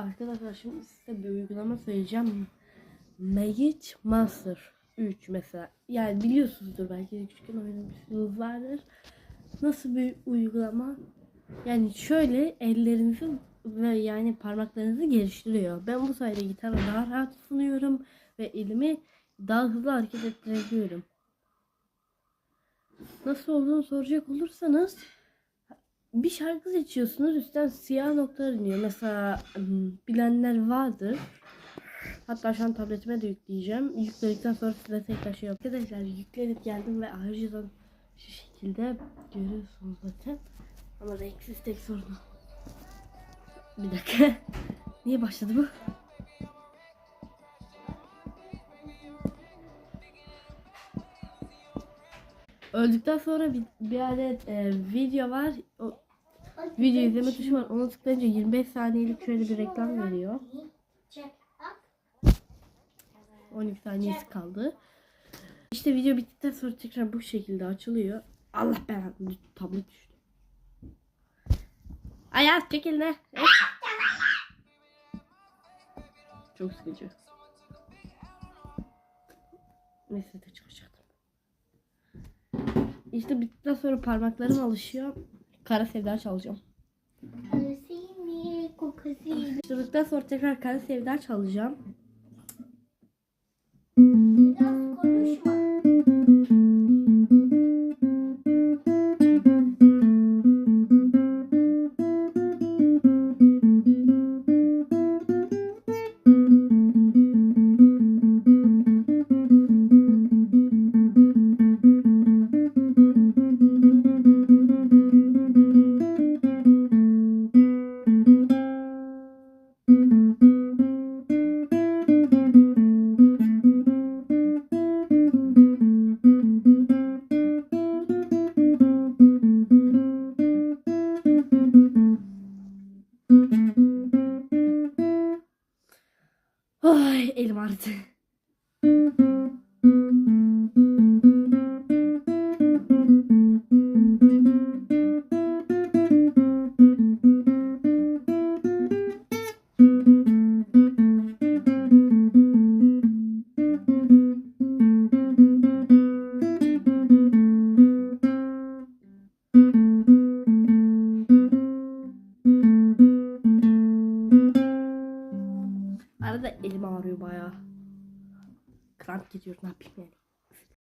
Arkadaşlar şimdi size bir uygulama söyleyeceğim. Magic Master 3 mesela. Yani biliyorsunuzdur belki küçükken oynamışsınız vardır. Nasıl bir uygulama? Yani şöyle ellerinizi ve yani parmaklarınızı geliştiriyor. Ben bu sayede gitarı daha rahat sunuyorum ve elimi daha hızlı hareket ettirebiliyorum. Nasıl olduğunu soracak olursanız bir şarkı seçiyorsunuz üstten siyah noktalar iniyor. Mesela bilenler vardır. Hatta şu an tabletime de yükleyeceğim. Yükledikten sonra size tekrar şey yapayım. Arkadaşlar yükledik geldim ve ayrıca şu şekilde görüyorsunuz zaten. Ama renksiz tek sorunu. Bir dakika. Niye başladı bu? Öldükten sonra bir, bir adet e, video var. O, video izleme tuşu var. Onu tıklayınca 25 saniyelik şöyle bir reklam veriyor. 12 saniyesi kaldı. İşte video bittikten sonra tekrar bu şekilde açılıyor. Allah belanı tablet düştü. Ayaz çekil ne? Çok sıkıcı. Neyse de çıkacaktım. İşte bittikten sonra parmaklarım alışıyor. Kara sevda çalacağım. Bittikten sonra tekrar kara sevda çalacağım. Biraz konuşma. elim ağrıdı. Arada elim ağrıyor bayağı. Kramp gidiyor ne yapayım yani.